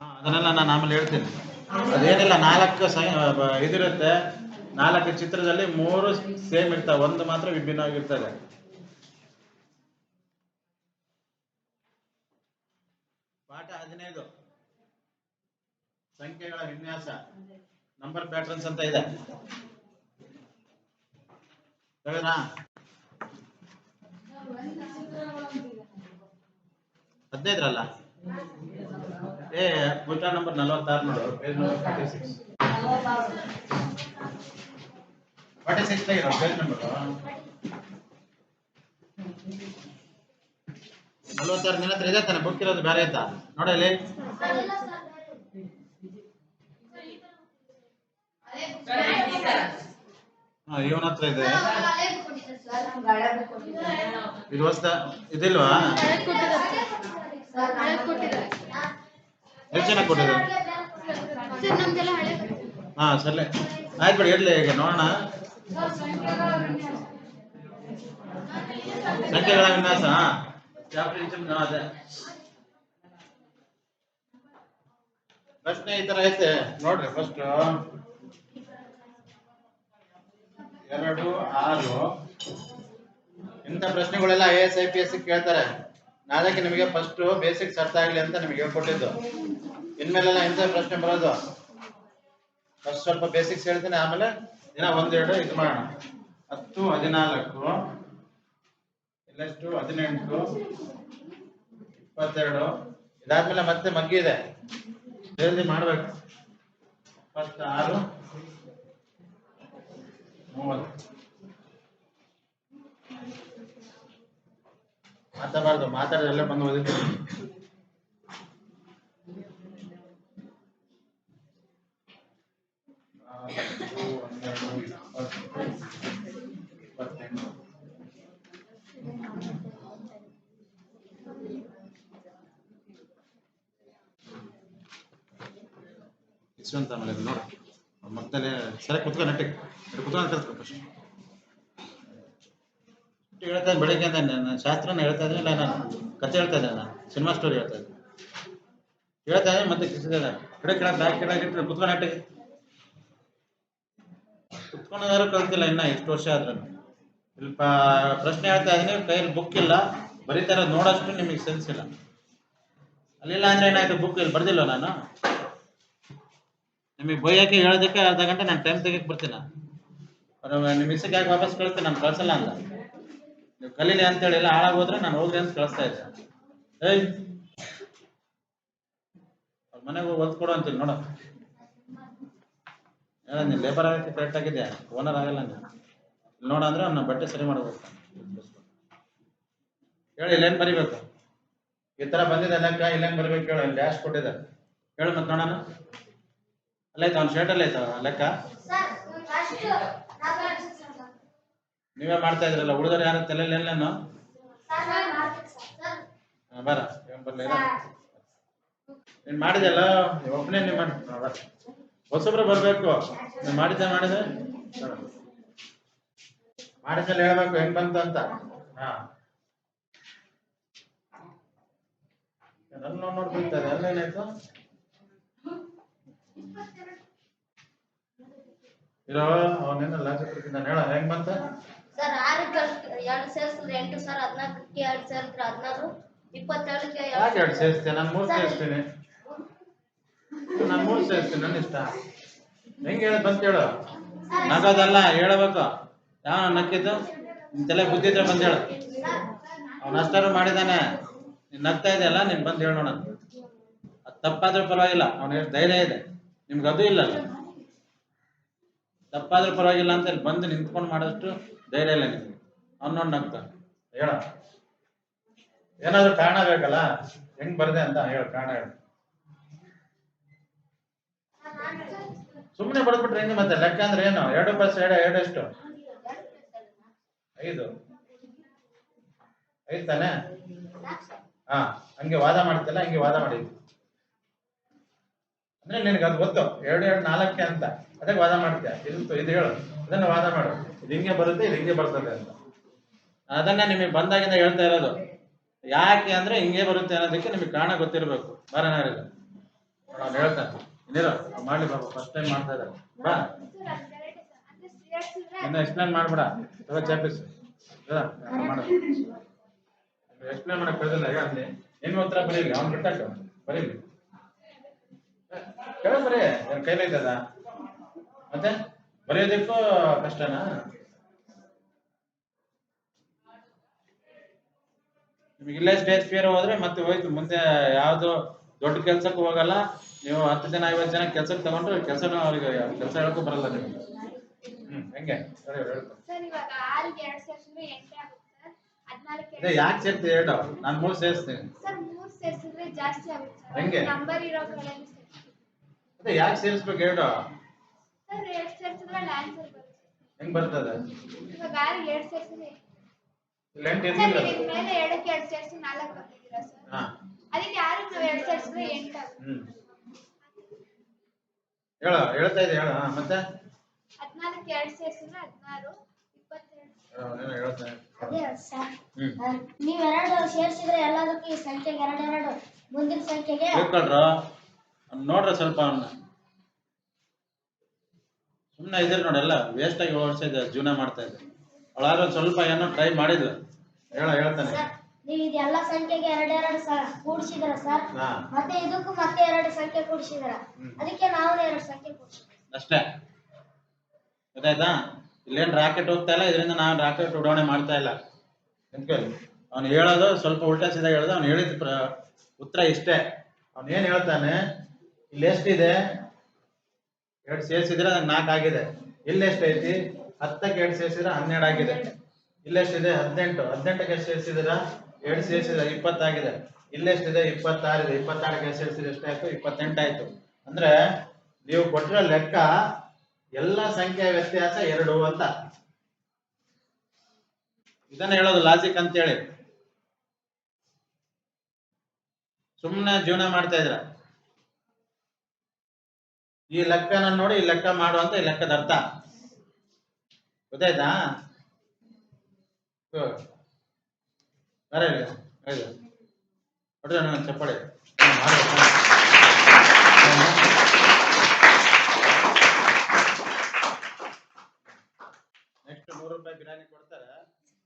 ಅದನ್ನೆಲ್ಲ ನಾನು ಆಮೇಲೆ ಹೇಳ್ತೀನಿ. ಅದೇನಿಲ್ಲ, ನಾಲ್ಕು ಸೈ ಇದಿರುತ್ತೆ. ನಾಲ್ಕು ಚಿತ್ರದಲ್ಲಿ ಮೂರು ಸೇಮ್ ಇರ್ತವೆ, ಒಂದು ಮಾತ್ರ ವಿಭಿನ್ನವಾಗಿರ್ತದೆ. ಪಾಠ ಹದಿನೈದು. ಸಂಖ್ಯೆಗಳ ವಿನ್ಯಾಸ. ನಂಬರ್ ಪ್ಯಾಟರ್ನ್ಸ್ ಅಂತ ಇದೆ. ಹದಿನೈದರಲ್ಲ? ಏ ಪುಟ ನಂಬರ್ ನಲವತ್ತಾರು ನೋಡು page number forty six forty six page number ನಲವತ್ತಾರು ನಿನ್ನ ಹತ್ರ ಇದೆ ತಾನೆ ಬುಕ್ ಇರೋದು ಬೇರೆ ಆಯ್ತಾ ನೋಡಲಿ ಹಾ, ಇವನ ಹತ್ರ ಇದೆ. ಇದು ಹೊಸ್ದ ಇದಿಲ್ವಾ? ಎಷ್ಟು ಜನ ಹಳೆ ಹಾ ಸರಿ ಆಯ್ತು ಬಿಡಿ ಇರ್ಲಿ ಈಗ ನೋಡೋಣ. ಸಂಖ್ಯೆಗಳ ವಿನ್ಯಾಸ ಅದೇ. ಪ್ರಶ್ನೆ ಈ ತರ ಐತೆ. ನೋಡ್ರಿ ಫಸ್ಟ್ ಎರಡು ಆರು. ಇಂಥ ಪ್ರಶ್ನೆಗಳೆಲ್ಲ I S I P S ಕೇಳ್ತಾರೆ? ನಾಳೆಗೆ ನಿಮಗೆ ಫಸ್ಟ್ ಬೇಸಿಕ್ಸ್ ಅರ್ಥ ಆಗಲಿ ಅಂತ ನಿಮಗೆ ಹೇಳ್ಕೊಟ್ಟಿದ್ದು. ಇನ್ಮೇಲೆಲ್ಲ ಎಂತ ಪ್ರಶ್ನೆ ಬರೋದು? ಫಸ್ಟ್ ಸ್ವಲ್ಪ ಬೇಸಿಕ್ಸ್ ಹೇಳ್ತೀನಿ, ಆಮೇಲೆ ದಿನ ಒಂದೆರಡು ಇದು ಮಾಡೋಣ. ಹತ್ತು, ಹದಿನಾಲ್ಕು ಇಲ್ಲೆಷ್ಟು ಹದಿನೆಂಟು, ಇಪ್ಪತ್ತೆರಡು. ಇದಾದ್ಮೇಲೆ ಮತ್ತೆ ಮಗ್ಗಿದೆ ಜಲ್ದಿ ಮಾಡ್ಬೇಕು. ಫಸ್ಟ್ ಆರು, ಮೂವತ್ತು. ಮಾತಾಡಬಾರ್ದು ಮಾತಾಡಿದ್ರೆ ಎಲ್ಲ ಬಂದು ಇಪ್ಪತ್ತು, ಇಪ್ಪತ್ತೆಂಟು. ಆಮೇಲೆ ನೋಡಿ ನೋಡು. ಮತ್ತೆ ಸರಿ ಕುತ್ಕೊಂಡು ನೆಟ್ಟಿಗೆ. ಕುತ್ಕೊಂಡು ಕಲ್ತ್ಕೊಂಡು ಫಸ್ಟ್ ಹೇಳ್ತಾ ಬೆಳಿಗ್ಗೆ ನಾನು ಶಾಸ್ತ್ರನ ಹೇಳ್ತಾ ಇದ್ದೀನಿ ನಾನು ಕತೆ ಹೇಳ್ತಾ ಇದ್ದೆ ನಾನು ಸಿನಿಮಾ ಸ್ಟೋರಿ ಹೇಳ್ತಾ ಇದ್ದೆ. ಹೇಳ್ತಾ ಇದ್ದೀನಿ ಮತ್ತೆ ಕಿಸಿದ ಕಡೆ ಕೆಳಗೆ ಬ್ಯಾಗ್ ಕೆಳಗೆ ಇಟ್ಟು ಕುತ್ಕೊಂಡು ನೆಟ್ಟಿಗೆ ಕುತ್ಕೊಂಡಾದ್ರೂ ಕಲ್ತಿಲ್ಲ ಇನ್ನ ಎಷ್ಟು ವರ್ಷ ಆದ್ರೂ ಸ್ವಲ್ಪ ಪ್ರಶ್ನೆ ಹೇಳ್ತಾ ಇದ್ದೀನಿ, ಕೈಯಲ್ಲಿ ಬುಕ್ ಇಲ್ಲ. ಬರೀತಾರ ನೋಡೋಷ್ಟು ನಿಮಗೆ ಸೆನ್ಸ್ ಇಲ್ಲ. ಅಲ್ಲಿಲ್ಲ ಅಂದ್ರೆ ಏನಾಯ್ತು ಬುಕ್ ಇಲ್ಲಿ ಬರ್ದಿಲ್ಲ ನಾನು? ನಿಮಗೆ ಬೈಯಕ್ಕೆ ಹೇಳೋದಕ್ಕೆ ಅರ್ಧ ಗಂಟೆ ನಾನು ಟೈಮ್ ತೆಗಿಯಕ್ಕೆ ಬರ್ತೀನಿ. ಮಿಸ್ಸಿಗೆ ಯಾಕೆ ವಾಪಸ್ ಕಳಿಸ್ತೀನಿ ನಾನು ಕಳ್ಸಲ್ಲ ಅಂತ ನೀವು ಕಲೀಲಿ ಅಂತೇಳಿ ಎಲ್ಲ ಹಾಳಾಗೋದ್ರೆ ನಾನು ಹೋಗ್ರಿ ಅಂತ ಕಳಿಸ್ತಾ ಇದ್ದೆ. ಏಯ್! ಅವ್ರ ಮನೆಗೆ ಹೋಗಿ ಒಲ್ದು ಅಂತೀನಿ, ನೋಡ. ಹೇಳ ನೀನು ಲೇಬರ್ ಆಗಕ್ಕೆ ಕರೆಕ್ಟ್ ಆಗಿದೆ ಓನರ್ ಆಗಲ್ಲ ನೀನು. ನೋಡ ಅಂದ್ರೆ ಅವ್ನ ಬಟ್ಟೆ ಸರಿ ಮಾಡ್ಬೇಕು ಹೇಳಿ ಇಲ್ಲೇನ್ ಬರಿಬೇಕು? ಈ ತರ ಬಂದಿದೆ ಲೆಕ್ಕ ಇಲ್ಲೇನು ಬರಿಬೇಕು ಹೇಳಿ ಅಲ್ಲಿ ಡ್ಯಾಶ್ ಕೊಟ್ಟಿದ್ದಾರೆ ಹೇಳು ಮತ್ತೆ ನೋಡೋಣ. ಅಲ್ಲೈತ ಅವ್ನ ಶರ್ಟ್ ಅಲ್ಲೈತ ಲೆಕ್ಕ? ನೀವೇ ಮಾಡ್ತಾ ಇದ್ರಲ್ಲ ಹುಡುಗರು ಯಾರು? ತಲೆಯಲ್ಲಿ ಎಲ್ಲೇನು? ಬರ. ಏನ್ ಬರ್ಲಿ ಇರ. ನೀನ್ ಮಾಡಿದೆಲ್ಲ ಒಬ್ಬನೇ ನೀವ್ ಮಾಡಿ ಬರ. ಹೊಸಬ್ರು ಬರ್ಬೇಕು. ನೀನ್ ಮಾಡಿದ್ದೆ ಮಾಡಿದೆ. ಮಾಡಿದ್ಮೇಲೆ ಹೇಳ್ಬೇಕು, ಹೆಂಗ್ ಬಂತ ಅಂತ. ಹಾ. ಎಲ್ಲ ನೋಡ್ಬಿಡ್ತಾರೆ ಅಲ್ಲೇನಾಯ್ತು ಇರೋ ಅವನೇನ ಲಾಜಪುರದಿಂದ ಹೇಳ, ಹೆಂಗ್ ಬಂತ? ಸರ್ ಆರಕ್ಕೆ ಎರಡು ಸೇರಿಸಿದ್ರೆ ಎಂಟು ಸರ್ ಹದಿನಾಲ್ಕಕ್ಕೆ ಎರಡು ಸೇರಿದ್ರೆ ಹದಿನಾರು ಇಪ್ಪತ್ತೆರಡಕ್ಕೆ ಯಾಕೆ ಎರಡು ಸೇರಿಸ್ತೀನಿ ನಾನು ಮೂರು ಸೇರಿಸ್ತೀನಿ. ನಾನು ಮೂರು ಸೇರಿಸ್ತೀನಿ ನನ್ನ ಇಷ್ಟ. ಹೆಂಗೆ ಹೇಳ ಬಂತ ಹೇಳು ನಗೋದಲ್ಲ ಹೇಳಬೇಕು. ಯಾವ ನಕ್ಕಿದ್ದು? ತಲೆ ಬುದ್ಧಿ ಇದ್ರೆ ಬಂದು ಹೇಳು. ಅವ್ನು ಅಷ್ಟಾರು ಮಾಡಿದಾನೆ. ನೀನ್ ನಗ್ತಾ ಇದೆಯಲ್ಲ ನೀನ್ ಬಂದು ಹೇಳೋಣ ಅದು ತಪ್ಪಾದ್ರೂ ಪರವಾಗಿಲ್ಲ. ಅವನ ಧೈರ್ಯ ಇದೆ. ನಿಮ್ಗೆ ಅದು ಇಲ್ಲ ತಪ್ಪಾದ್ರೂ ಪರವಾಗಿಲ್ಲ ಅಂತ ಹೇಳಿ ಬಂದು ನಿಂತ್ಕೊಂಡು ಮಾಡೋಷ್ಟು ಧೈರ್ಯ ಇಲ್ಲ ನಿಮ್ಗೆ. ಅವ್ನು ನೋಡಿ ನಗ್ತಾ ಹೇಳ. ಏನಾದ್ರೂ ಕಾರಣ ಬೇಕಲ್ಲ? ಹೆಂಗ್ ಬರ್ದೆ ಅಂತ ಹೇಳ, ಕಾರಣ ಹೇಳ. ಸುಮ್ಮನೆ ಬಡ್ಬಿಟ್ರೆ ಹೆಂಗೆ ಮತ್ತೆ? ಲೆಕ್ಕ ಅಂದ್ರೆ ಏನು? ಎರಡು ಪ್ಲಸ್ ಎರಡು ಎರಡು ಎಷ್ಟು? ಐದು. ಐದು ತಾನೆ? ಹಾ, ಹಂಗೆ ವಾದ ಮಾಡ್ತಿಲ್ಲ ಹಂಗೆ ವಾದ ಮಾಡಿ ಅಂದ್ರೆ ನಿನಗೆ ಅದು ಗೊತ್ತು. ಎರಡು ಎರಡು, ನಾಲ್ಕೆ ಅಂತ. ಅದಕ್ಕೆ ವಾದ ಮಾಡ್ತೀಯ. ಇದು ಇದು ಹೇಳು. ಅದನ್ನ ವಾದ ಮಾಡು. ಇದು ಹಿಂಗೆ ಬರುತ್ತೆ, ಇದು ಹಿಂಗೆ ಬರ್ತದೆ ಅಂತ. ಅದನ್ನ ನಿಮಗೆ ಬಂದಾಗಿಂದ ಹೇಳ್ತಾ ಇರೋದು. ಯಾಕೆ ಅಂದ್ರೆ ಹಿಂಗೆ ಬರುತ್ತೆ ಅನ್ನೋದಕ್ಕೆ ನಿಮಗೆ ಕಾರಣ ಗೊತ್ತಿರಬೇಕು. ಬರೋಣ ನಾನು ಹೇಳ್ತಾನೆ ಮಾಡಿ ಮಾಡ್ಲಿ ಬಾಬು ಫಸ್ಟ್ ಟೈಮ್ ಮಾಡ್ತಾ ಇದ್ದಾರೆ ಬಾ. ಇನ್ನ ಎಕ್ಸ್ಪ್ಲೇನ್ ಮಾಡ್ಬೇಡ. ತಗೋ ಚಾಪಿಸ್ ಎಕ್ಸ್ಪ್ಲೇನ್ ಮಾಡಕ್ ಬರೋದಿಲ್ಲ ಹೇಳಿ ಏನು ಉತ್ತರ ಬರೀಲಿ, ಅವ್ನು ಬಿಟ್ಟಾಕ ಬರೀಲಿ. ಕೇಳ ಬರೀ ಕೈಲೈತದ ಮತ್ತೆ? ಬರೆಯೋದಕ್ಕೂ ಕಷ್ಟನಾ? ನಿಮಗೆ ಇಲ್ಲೇ ಸ್ಟೇಜ್ ಫಿಯರ್ ಹೋದ್ರೆ ಮತ್ತೆ ಹೋಯ್ತು. ಮುಂದೆ ಯಾವ್ದು ದೊಡ್ಡ ಕೆಲ್ಸಕ್ಕೆ ಹೋಗಲ್ಲ. ನೀವು ಹತ್ತು ಜನ ಐವತ್ತು ಜನ ಕೆಲ್ಸಕ್ಕೆ ತಗೊಂಡ್ರೆ ಕೆಲಸನೂ ಅವ್ರಿಗೆ ಕೆಲಸ ಹೇಳಕ್ಕೂ ಬರಲ್ಲ ನಿಮ್ಗೆ. ಹ್ಮ್ ಹೆಂಗೆ? ಸರಿ ಯಾಕೆ ಸೇರ್ತೀವಿ ಹೇಳು. ನಾನು ಮೂರು ಸೇರಿಸ್ತೀನಿ. ಹೆಂಗೆ? ನಂಬರ್ ಇರೋ ಯಾಕೆ ಸೇರಿಸ್ಬೇಕು ಹೇಳ ಸರ್ ಎರಡು ಸೇರಿಸಿದ್ರೆ ಆನ್ಸರ್ ಬರುತ್ತೆ. ಹೆಂಗ್ ಬರ್ತದೆ? ಇವಾಗ ಆರಿಗೆ ಎರಡು ಸೇರಿಸಿದ್ರೆ ಇಲ್ಲಿ ಎಂಟು ಸರ್ ನೀವು ಮೇಲೆ ಎರಡಕ್ಕೆ ಎರಡು ಸೇರಿಸಿ ನಾಲ್ಕು ಬರ್ತಿದ್ದೀರಾ ಸರ್? ಹಾ. ಅದಕ್ಕೆ ಆರು ನಾವು ಎರಡು ಸೇರಿಸಿದ್ರೆ ಎಂಟು ಆಗುತ್ತೆ ಹ್ಮ್. ಹೇಳು ಹೇಳ್ತಾ ಇದೆ ಹೇಳು ಮತ್ತೆ? ಹದಿನಾಲ್ಕು ಎರಡು ಸೇರಿಸಿದ್ರೆ ಹದಿನಾರು ಇಪ್ಪತ್ತೆರಡು. ಅದೇ ಸರ್ ಹ್ಮ್. ಎರಡು ಸೇರಿಸಿದ್ರೆ ಎಲ್ಲದಕ್ಕೂ ಈ ಸಂಖ್ಯೆಗೆ ಎರಡೆರಡು ಮುಂದಿನ ಸಂಖ್ಯೆಗೆ ನೋಡ್ರಿ ಸ್ವಲ್ಪ ಅವನ್ನ ಸುಮ್ಮನೆ ಇದ್ರೆ ನೋಡಲ್ಲ ವೇಸ್ಟ್ ಆಗಿ ವರ್ಷ ಇದೆ ಜೀವನ ಮಾಡ್ತಾ ಇದ್ದೆ ಅವಳಾದ್ರೂ ಸ್ವಲ್ಪ ಏನೋ ಟ್ರೈ ಮಾಡಿದ್ರು ಹೇಳ ಹೇಳ್ತಾನೆ. ನೀವು ಇದೆಲ್ಲ ಸಂಖ್ಯೆಗೆ ಎರಡೆರಡು ಸಹ ಕೂಡಿಸಿದ್ರ ಸರ್? ಮತ್ತೆ ಇದಕ್ಕೂ ಮತ್ತೆ ಎರಡು ಸಂಖ್ಯೆ ಕೂಡಿಸಿದ್ರ? ಅದಕ್ಕೆ ನಾವು ಎರಡು ಸಂಖ್ಯೆ ಕೂಡಿಸಿದ್ವಿ. ಅಷ್ಟೇ. ಗೊತ್ತಾಯ್ತಾ? ಇಲ್ಲೇನ್ ರಾಕೆಟ್ ಹೋಗ್ತಾ ಇಲ್ಲ ಇದರಿಂದ ನಾನ್ ರಾಕೆಟ್ ಉಡಾವಣೆ ಮಾಡ್ತಾ ಇಲ್ಲ. ಅವ್ನು ಹೇಳೋದು ಸ್ವಲ್ಪ ಉಲ್ಟಾ ಸೀದಾ ಹೇಳೋದು ಅವ್ನು ಹೇಳಿದ ಉತ್ತರ ಇಷ್ಟೇ. ಅವ್ನು ಏನ್ ಹೇಳ್ತಾನೆ? ಇಲ್ಲಿ ಎಷ್ಟಿದೆ ಎರಡು ಸೇರಿಸಿದ್ರೆ ಅದ್ ನಾಲ್ಕು ಆಗಿದೆ. ಇಲ್ಲಿ ಎಷ್ಟೈತಿ ಹತ್ತಕ್ಕೆ ಎರಡು ಸೇರಿಸಿದ್ರೆ ಹನ್ನೆರಡು ಆಗಿದೆ. ಇಲ್ಲೆಷ್ಟಿದೆ ಹದಿನೆಂಟು. ಹದಿನೆಂಟಕ್ಕೆ ಎಷ್ಟು ಸೇರಿಸಿದ್ರ ಎರಡು ಸೇರಿಸಿದ್ರೆ ಇಪ್ಪತ್ತಾಗಿದೆ ಇಲ್ಲೆಷ್ಟಿದೆ ಇಪ್ಪತ್ತಾರಿದೆ ಇಪ್ಪತ್ತಾರಕ್ಕೆ ಸೇರಿಸಿದ್ರೆ ಎಷ್ಟಾಯ್ತು? ಇಪ್ಪತ್ತೆಂಟಾಯ್ತು ಅಂದ್ರೆ ನೀವು ಕೊಟ್ಟಿರೋ ಲೆಕ್ಕ ಎಲ್ಲ ಸಂಖ್ಯೆ ವ್ಯತ್ಯಾಸ ಎರಡು ಅಂತ. ಇದನ್ನ ಹೇಳೋದು ಲಾಜಿಕ್ ಅಂತೇಳಿ. ಸುಮ್ಮನೆ ಜೀವನ ಮಾಡ್ತಾ ಇದ್ರ ಈ ಲೆಕ್ಕನ ನೋಡಿ ಈ ಲೆಕ್ಕ ಮಾಡು ಅಂತ ಈ ಲೆಕ್ಕದ ಅರ್ಥ. ಗೊತ್ತಾಯ್ತಾ? ಚಪ್ಪಳಿ. ನೆಕ್ಸ್ಟ್ ನೂರು ರೂಪಾಯಿ ಬಿರಿಯಾನಿ ಕೊಡ್ತಾರೆ.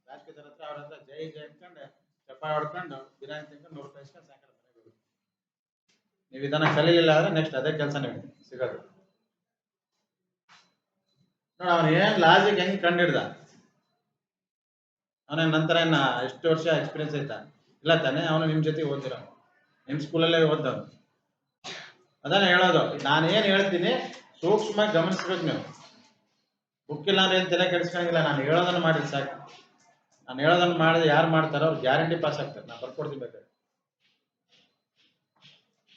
ರಾಜಕೀಯದವ್ರ ಹತ್ರ ಅವ್ರ ಜೈ ಜೈ ಅನ್ಕೊಂಡು, ಚಪ್ಪಾಳೆ ಹೊಡ್ಕೊಂಡು, ಬಿರಿಯಾನಿ ತಿನ್ಕೊಂಡು ನೂರು ರೂಪಾಯಿ ಇಸ್ಕೊಂಡು ನೀವು ಇದನ್ನ ಕಲೀಲಿಲ್ಲ ಅಂದ್ರೆ ನೆಕ್ಸ್ಟ್ ಅದೇ ಕೆಲಸ ನಿಮಗೆ ಸಿಗೋದು. ನೋಡ ಅವನು ಏನ್ ಲಾಜಿಕ್ ಹೆಂಗ್ ಕಂಡಿಡ್ದ? ಅವನ ನಂತರ ಏನ ಎಷ್ಟು ವರ್ಷ ಎಕ್ಸ್ಪೀರಿಯನ್ಸ್ ಐತ? ಇಲ್ಲ ತಾನೆ, ಅವನು ನಿಮ್ ಜೊತೆ ಓದಿರೋ ನಿಮ್ ಸ್ಕೂಲಲ್ಲೇ ಓದ್ದವನು. ಅದನ್ನ ಹೇಳೋದು. ನಾನು ಏನ್ ಹೇಳ್ತೀನಿ ಸೂಕ್ಷ್ಮ ಗಮನಿಸ್ಬೇಕು ನೀವು. ಬುಕ್ ಇಲ್ಲ ಅಂದ್ರೆ ಏನ್ ತಲೆ ಕೆಡಿಸ್ಕೊಂಡಿಲ್ಲ ನಾನು ಹೇಳೋದನ್ನ ಮಾಡಿದ್ ಸಾಕು. ನಾನು ಹೇಳೋದನ್ನ ಮಾಡಿದ್ರೆ ಯಾರು ಮಾಡ್ತಾರೋ ಅವ್ರು ಗ್ಯಾರಂಟಿ ಪಾಸ್ ಆಗ್ತಾರೆ. ನಾನು ಬರ್ಕೊಡ್ತೀನಿ ಬೇಕಾದ್ರೆ.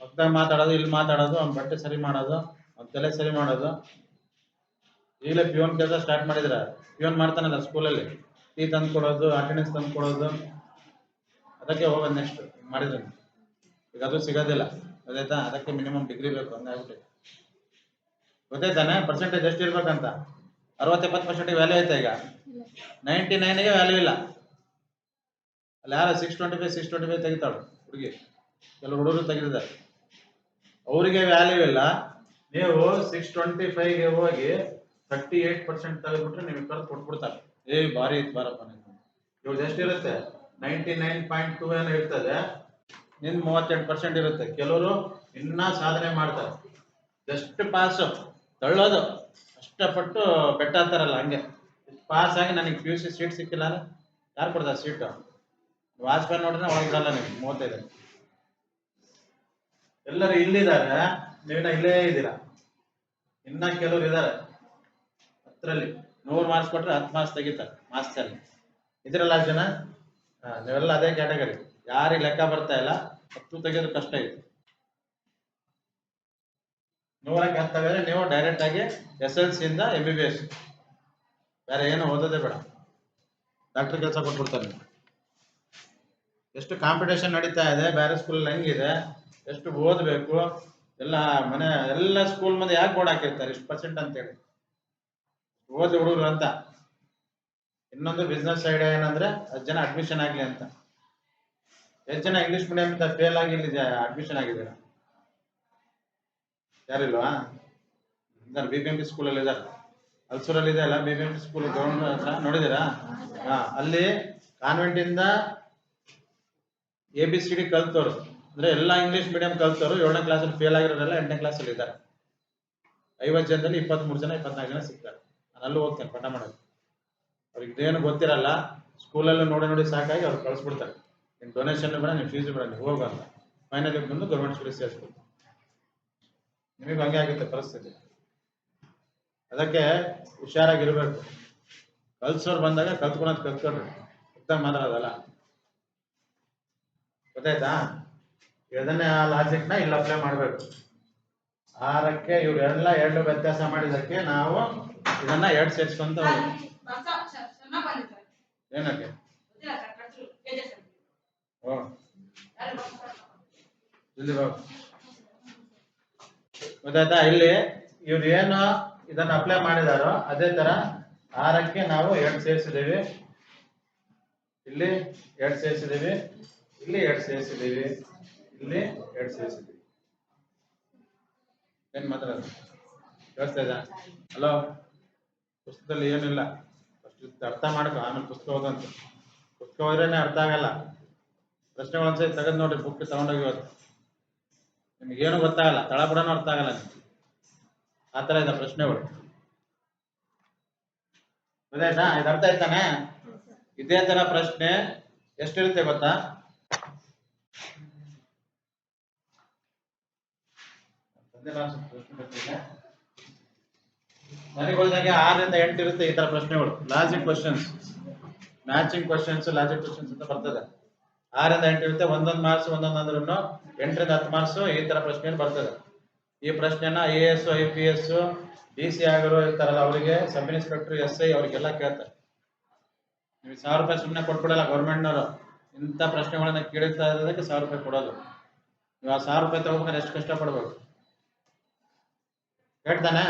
ಪಕ್ಕದಾಗ ಮಾತಾಡೋದು, ಇಲ್ಲಿ ಮಾತಾಡೋದು, ಅವ್ನ ಬಟ್ಟೆ ಸರಿ ಮಾಡೋದು, ಅವ್ನ ತಲೆ ಸರಿ ಮಾಡೋದು. ಈಗಲೇ ಪಿಯೋನ್ ಕೆಲಸ ಸ್ಟಾರ್ಟ್ ಮಾಡಿದ್ರ, ಪಿಯೋನ್ ಮಾಡ್ತಾನಲ್ಲ ಸ್ಕೂಲಲ್ಲಿ ಟೀ ತಂದು ಕೊಡೋದು ಅಟೆಂಡೆನ್ಸ್ ತಂದು ಕೊಡೋದು. ಅದಕ್ಕೆ ಹೋಗೋದು ನೆಕ್ಸ್ಟ್ ಮಾಡಿದ್ರೆ. ಈಗ ಅದು ಸಿಗೋದಿಲ್ಲ. ಗೊತ್ತಾಯ್ತಾ ಅದಕ್ಕೆ ಮಿನಿಮಮ್ ಡಿಗ್ರಿ ಬೇಕು ಹಂಗಾಗ್ಬಿಟ್ಟು ಗೊತ್ತಾಯ್ತಾನೆ? ಪರ್ಸೆಂಟೇಜ್ ಎಷ್ಟು ಇರ್ಬೇಕಂತ? ಅರವತ್ತೆಪ್ಪತ್ತು ಪರ್ಸೆಂಟಿಗೆ ವ್ಯಾಲ್ಯೂ ಐತೆ ಈಗ. ನೈಂಟಿ ನೈನ್ಗೆ ವ್ಯಾಲ್ಯೂ ಇಲ್ಲ. ಅಲ್ಲಿ ಯಾರು six twenty five six twenty five ತೆಗಿತಾಳು ಹುಡುಗಿ. ಕೆಲವು ಹುಡುಗರು ತೆಗೆದಿದ್ದಾರೆ. ಅವರಿಗೆ ವ್ಯಾಲ್ಯೂ ಇಲ್ಲ. ನೀವು ಸಿಕ್ಸ್ ಟ್ವೆಂಟಿ ಫೈವ್ಗೆ ಹೋಗಿ ತರ್ಟಿ ಏಟ್ ಪರ್ಸೆಂಟ್ ತೆಗೆದ್ಬಿಟ್ರೆ ನಿಮಗೆ ಕರೆದು ಕೊಟ್ಬಿಡ್ತಾರೆ. ಏ, ಭಾರಿ ಇತ್ತು ಬಾರಪ್ಪ ನಿಮ್ಗೆ ಇವ್ರದ್ದು ಎಷ್ಟಿರುತ್ತೆ ನೈಂಟಿ ನೈನ್ ಪಾಯಿಂಟ್ ಟೂ ಏನೋ ಇರ್ತದೆ. ನಿನ್ ಮೂವತ್ತೆಂಟು ಪರ್ಸೆಂಟ್ ಇರುತ್ತೆ. ಕೆಲವರು ಇನ್ನ ಸಾಧನೆ ಮಾಡ್ತಾರೆ. ಜಸ್ಟ್ ಪಾಸ್ ತಳ್ಳೋದು. ಕಷ್ಟಪಟ್ಟು ಬೆಟ್ಟ ಅಂತಾರಲ್ಲ ಹಂಗೆ ಪಾಸ್ ಆಗಿ ನನಗೆ ಪಿ ಯು ಸಿ ಸೀಟ್ ಸಿಕ್ಕಿಲ್ಲ ಅಂದ್ರೆ ಯಾರು ಕೊಡ್ತಾರೆ ಸೀಟು ವಾಚ್ಮ್ಯಾನ್ ನೋಡಿದ್ರೆ ಒಳಗೆ ಬಿಡಲ್ಲ ನಿಮ್ಗೆ ಮೂವತ್ತೈದು ಎಲ್ಲರೂ ಇಲ್ಲಿದ್ದಾರೆ ನೀವಿನ ಇಲ್ಲೇ ಇದ್ದೀರಾ? ಇನ್ನ ಕೆಲವ್ರು ಇದ್ದಾರೆ. ಹತ್ತರಲ್ಲಿ ನೂರು ಮಾರ್ಕ್ಸ್ ಕೊಟ್ರೆ ಹತ್ತು ಮಾರ್ಕ್ಸ್ ತೆಗಿತಾರೆ ಮಾರ್ಕ್ಸಲ್ಲಿ ಇದ್ರಲ್ಲ ಜನ? ನೀವೆಲ್ಲ ಅದೇ ಕ್ಯಾಟಗರಿ ಯಾರಿಗೆ ಲೆಕ್ಕ ಬರ್ತಾ ಇಲ್ಲ, ಹತ್ತು ತೆಗೆಯೋದು ಕಷ್ಟ ಇದೆ ನೂರಕ್ಕೆ ಹತ್ತು ಬೇರೆ ನೀವು ಡೈರೆಕ್ಟ್ ಆಗಿ ಎಸ್ ಎಲ್ ಸಿಯಿಂದ ಎಂ ಬಿ ಬಿ ಎಸ್ ಬೇರೆ ಏನು ಓದೋದೇ ಬೇಡ. ಡಾಕ್ಟರ್ ಕೆಲಸ ಕೊಟ್ಬಿಡ್ತಾರೆ. ಎಷ್ಟು ಕಾಂಪಿಟೇಷನ್ ನಡೀತಾ ಇದೆ, ಬೇರೆ ಸ್ಕೂಲ್ ಹೆಂಗಿದೆ? ಎಷ್ಟು ಓದಬೇಕು, ಎಲ್ಲ ಮನೆ, ಎಲ್ಲ ಸ್ಕೂಲ್ ಮುಂದೆ ಯಾಕೆ ಬೋರ್ಡ್ ಹಾಕಿರ್ತಾರೆ? ಇಷ್ಟು ಪರ್ಸೆಂಟ್ ಅಂತೇಳಿ ಓದಿ ಹುಡುಗರು ಅಂತ. ಇನ್ನೊಂದು ಬಿಸ್ನೆಸ್ ಐಡಿಯಾ ಏನಂದ್ರೆ ಹತ್ತು ಜನ ಅಡ್ಮಿಷನ್ ಆಗಲಿ ಅಂತ. ಎಷ್ಟು ಜನ ಇಂಗ್ಲಿಷ್ ಮೀಡಿಯಂ ಫೇಲ್ ಆಗಿ ಇಲ್ಲಿ ಅಡ್ಮಿಷನ್ ಆಗಿದ್ದೀರ? ಯಾರಿಲ್ವಾ? ಇದ್ದಾರೆ ಬಿ ಬಿ ಎಂ ಪಿ ಸ್ಕೂಲಲ್ಲಿ ಇದ್ದಾರೆ ಹಲ್ಸೂರಲ್ಲಿ ಇದೆ ಅಲ್ಲ? B B M P school ground ಹತ್ರ? ನೋಡಿದ್ದೀರಾ? ಹಾ, ಅಲ್ಲಿ ಕಾನ್ವೆಂಟಿಂದ ಎ ಬಿ ಸಿ ಡಿ ಕಲ್ತವ್ರು. ಅಂದ್ರೆ ಎಲ್ಲ ಇಂಗ್ಲಿಷ್ ಮೀಡಿಯಂ ಕಲ್ತವರು ಏಳನೇ ಕ್ಲಾಸಲ್ಲಿ ಫೇಲ್ ಆಗಿರೋರೆಲ್ಲ ಎಂಟನೇ ಕ್ಲಾಸಲ್ಲಿ ಇದ್ದಾರೆ. ಐವತ್ತು ಜನದಲ್ಲಿ ಇಪ್ಪತ್ತ್ಮೂರು ಜನ, ಇಪ್ಪತ್ನಾಲ್ಕು ಜನ ಸಿಗ್ತಾರೆ. ನಾನು ಅಲ್ಲೂ ಹೋಗ್ತೇನೆ, ಪಾಠ ಮಾಡೋದು ಅವ್ರಿಗೆ ಇದೇನು ಗೊತ್ತಿರಲ್ಲ ಸ್ಕೂಲಲ್ಲೂ ನೋಡಿ ನೋಡಿ ಸಾಕಾಗಿ ಅವ್ರು ಕಳಿಸ್ಬಿಡ್ತಾರೆ. ನಿಮ್ಮ ಡೊನೇಷನ್ ಬೇಡ ನಿಮ್ಮ ಫೀಸ್ ಬೇಡ, ನೀವು ಹೋಗು ಅಂತ. ಫೈನಲಿ ಬಂದು ಗೌರ್ಮೆಂಟ್ ಸ್ಕೂಲಿಗೆ ಸೇರಿಸ್ಬೋದು ನಿಮಗೆ ಹಂಗೆ ಆಗುತ್ತೆ ಪರಿಸ್ಥಿತಿ. ಅದಕ್ಕೆ ಹುಷಾರಾಗಿರ್ಬೇಕು. ಕಲ್ಸೋರು ಬಂದಾಗ ಕಲ್ತ್ಕೊಳೋದು ಕಲ್ತ್ಕೊಳ್ರಿ. ಅರ್ಥ ಮಾತಾಡೋದಲ್ಲ. ಗೊತ್ತಾಯ್ತಾ? ಇದನ್ನೇ ಆ ಲಾಜಿಕ್ನ ಇಲ್ಲಿ ಅಪ್ಲೈ ಮಾಡಬೇಕು. ಆರಕ್ಕೆ ಇವರೆಲ್ಲ ಎರಡು ವ್ಯತ್ಯಾಸ ಮಾಡಿದಕ್ಕೆ ನಾವು ಇದನ್ನ ಎರಡು ಸೇರಿಸ್ಕೊಂತ ಏನಕ್ಕೆ? ಇಲ್ಲಿ ಗೊತ್ತಾಯ್ತಾ? ಇಲ್ಲಿ ಇವ್ರು ಏನು ಇದನ್ನ ಅಪ್ಲೈ ಮಾಡಿದಾರೋ ಅದೇ ತರ ಆರಕ್ಕೆ ನಾವು ಎರಡು ಸೇರಿಸಿದೀವಿ ಇಲ್ಲಿ ಎರಡು ಸೇರಿಸಿದೀವಿ ಇಲ್ಲಿ ಎರಡು ಸೇರಿಸಿದೀವಿ ಇಲ್ಲಿ ಎರಡು ಸೇರಿಸಿದ್ವಿ ಏನ್ ಮಾತಾಡೋದು? ಕೇಳಿಸ್ತಾ ಇದ್ದ ಹಲೋ ಪುಸ್ತಕದಲ್ಲಿ ಏನಿಲ್ಲ. ಫಸ್ಟ್ ಅರ್ಥ ಮಾಡ್ಕೊ ಆಮೇಲೆ ಪುಸ್ತಕ ಓದಂತ ಪುಸ್ತಕ ಓದ್ರೇನೆ ಅರ್ಥ ಆಗಲ್ಲ. ಪ್ರಶ್ನೆಗಳನ್ನ ಒಂದ್ಸರಿ ತೆಗೆದು ನೋಡ್ರಿ ಬುಕ್ ತಗೊಂಡೋಗಿ ಇವತ್ತು. ನಿಮ್ಗೇನು ಗೊತ್ತಾಗಲ್ಲ ತಳಬುಡನೂ ಅರ್ಥ ಆಗಲ್ಲ ನಿಮ್ಗೆ. ಆ ತರ ಇದೆ ಪ್ರಶ್ನೆಗಳು. ಇದು ಅರ್ಥ ಆಯ್ತಾನೆ? ಇದೇ ತರ ಪ್ರಶ್ನೆ ಎಷ್ಟಿರುತ್ತೆ ಗೊತ್ತಾ? ನನಗೆ ಹೋದಂಗೆ ಆರರಿಂದ ಎಂಟು ಇರುತ್ತೆ ಈ ತರ ಪ್ರಶ್ನೆಗಳು. Logic questions matching questions logic questions ಅಂತ ಬರ್ತದೆ. ಆರರಿಂದ ಎಂಟು ಇರುತ್ತೆ, ಒಂದೊಂದು ಮಾರ್ಕ್ಸ್ ಒಂದೊಂದು ಅಂದ್ರೂ ಎಂಟರಿಂದ ಹತ್ತು ಮಾರ್ಕ್ಸ್ ಈ ತರ ಪ್ರಶ್ನೆ ಬರ್ತದೆ. ಈ ಪ್ರಶ್ನೆನ I A S I P S D C ಆಗಿರೋ ಇರ್ತಾರಲ್ಲ ಅವರಿಗೆ ಸಬ್ ಇನ್ಸ್ಪೆಕ್ಟರ್ ಎಸ್ ಐ ಅವರಿಗೆಲ್ಲ ಕೇಳ್ತಾರೆ. ನೀವು ಸಾವಿರ ರೂಪಾಯಿ ಸುಮ್ಮನೆ ಕೊಟ್ಬಿಡಲ್ಲ ಗೌರ್ಮೆಂಟ್ನವರು ಇಂಥ ಪ್ರಶ್ನೆಗಳನ್ನ ಕೇಳ್ತಾ ಇರೋದಕ್ಕೆ ಸಾವಿರ ರೂಪಾಯಿ ಕೊಡೋದು. ನೀವು ಆ ಸಾವಿರ ರೂಪಾಯಿ ತಗೋಬೇಕಾದ್ರೆ ಎಷ್ಟು ಕಷ್ಟಪಡ್ಬೇಕು? ಹೇಳ್ತಾನೆ.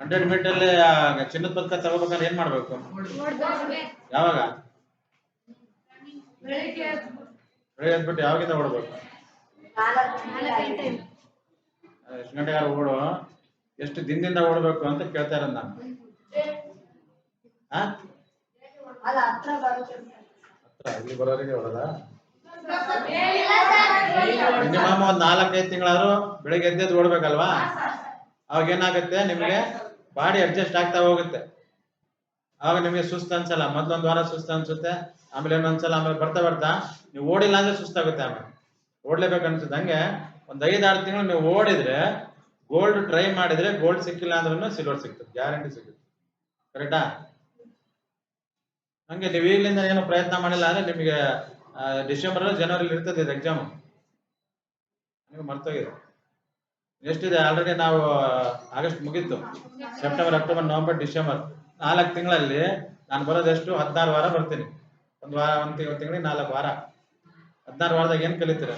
ಹಂಡ್ರೆಡ್ ಮೀಟರ್ಲಿ ಚಿನ್ನದ ಪದಕ ತಗೋಬೇಕಾದ್ರೆ ಏನ್ ಮಾಡ್ಬೇಕು? ಯಾವಾಗ? ಬೆಳಿಗ್ಗೆ ಎದ್ಬಿಟ್ಟು ಯಾವಾಗಿಂದ ಓಡ್ಬೇಕು ಎಷ್ಟು ಯಾರು ಓಡು. ಎಷ್ಟು ದಿನದಿಂದ ಓಡ್ಬೇಕು ಅಂತ ಕೇಳ್ತಾ ಇರೋದು ನಾನು. ಹತ್ರ ಇಲ್ಲಿ ಬರೋರಿಗೆ ಓಡೋದಾ ಮಿನಿಮಮ್ ಒಂದ್ ನಾಲ್ಕೈದು ತಿಂಗಳಾದ್ರೂ ಬೆಳಿಗ್ಗೆ ಎದ್ದೆದ್ದು ಓಡ್ಬೇಕಲ್ವಾ? ಅವಾಗ ಏನಾಗುತ್ತೆ? ನಿಮ್ಗೆ ಬಾಡಿ ಅಡ್ಜಸ್ಟ್ ಆಗ್ತಾ ಹೋಗುತ್ತೆ. ಅವಾಗ ನಿಮಗೆ ಸುಸ್ತು ಅನ್ಸಲ್ಲ. ಮೊದ್ಲೊಂದ್ ವಾರ ಸುಸ್ತು ಅನ್ಸುತ್ತೆ. ಆಮೇಲೆ ಇನ್ನೊಂದ್ಸಲ ಆಮೇಲೆ ಬರ್ತಾ ಬರ್ತಾ ನೀವು ಓಡಿಲ್ಲ ಅಂದ್ರೆ ಸುಸ್ತಾಗುತ್ತೆ ಆಮೇಲೆ. ಓಡ್ಲೇಬೇಕು ಅನ್ಸುತ್ತೆ. ಹಂಗೆ ಒಂದ್ ಐದಾರು ತಿಂಗಳು ನೀವು ಓಡಿದ್ರೆ ಗೋಲ್ಡ್ ಟ್ರೈ ಮಾಡಿದ್ರೆ ಗೋಲ್ಡ್ ಸಿಕ್ಕಿಲ್ಲ ಅಂದ್ರೂ ಸಿಲ್ವರ್ ಸಿಗ್ತದೆ ಗ್ಯಾರಂಟಿ ಸಿಗುತ್ತೆ. ಕರೆಕ್ಟಾ ಹಂಗೆ ನೀವು ಈಗಲಿಂದ ಏನು ಪ್ರಯತ್ನ ಮಾಡಿಲ್ಲ ಅಂದ್ರೆ ನಿಮಗೆ ಡಿಸೆಂಬರ್ ಜನವರಿ ಇರ್ತದೆ ಇದು ಎಕ್ಸಾಮ್ ನೀವು ಮರ್ತೋಗಿದೆ. ಎಷ್ಟಿದೆ ಆಲ್ರೆಡಿ ನಾವು ಆಗಸ್ಟ್ ಮುಗೀತು. ಸೆಪ್ಟೆಂಬರ್ ಅಕ್ಟೋಬರ್ ನವೆಂಬರ್ ಡಿಸೆಂಬರ್ ನಾಲ್ಕು ತಿಂಗಳಲ್ಲಿ ನಾನು ಬರೋದೆಷ್ಟು? ಹದಿನಾರು ವಾರ ಬರ್ತೀನಿ. ಒಂದು ವಾರ, ಒಂದು ತಿಂಗಳ ತಿಂಗಳಿಗೆ ನಾಲ್ಕು ವಾರ. ಹದಿನಾರು ವಾರದಾಗ ಏನು ಕಲಿತೀರ?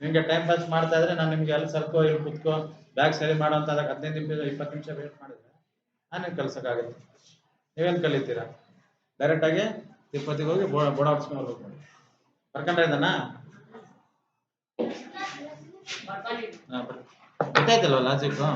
ನಿಮಗೆ ಟೈಮ್ ಪಾಸ್ ಮಾಡ್ತಾ ಇದ್ರೆ ನಾನು ನಿಮ್ಗೆ ಅಲ್ಲಿ ಸರ್ಕೋ, ಇಲ್ಲಿ ಕುತ್ಕೋ ಬ್ಯಾಗ್ ಸರಿ ಮಾಡೋ ಹದಿನೈದು ನಿಮಿಷ, ಇಪ್ಪತ್ತು ನಿಮಿಷ ವೇಟ್ ಮಾಡಿದ್ರೆ ನಾನೇನು ಕಲ್ಸಕ್ಕಾಗುತ್ತೆ. ನೀವೇನು ಕಲಿತೀರಾ? ಡೈರೆಕ್ಟಾಗಿ ತಿರುಪತಿಗೆ ಹೋಗಿ ಬೋಡ ಬೋಡ ಹೊಡ್ಸ್ಕೊಂಡು ಬರ್ಬೇಕು ಬರ್ಕೊಂಡ್ರೆ ಇದನ್ನ ಗೊತ್ತಾಯ್ತಲ್ವ ಲಾಜಿಕ್ಕು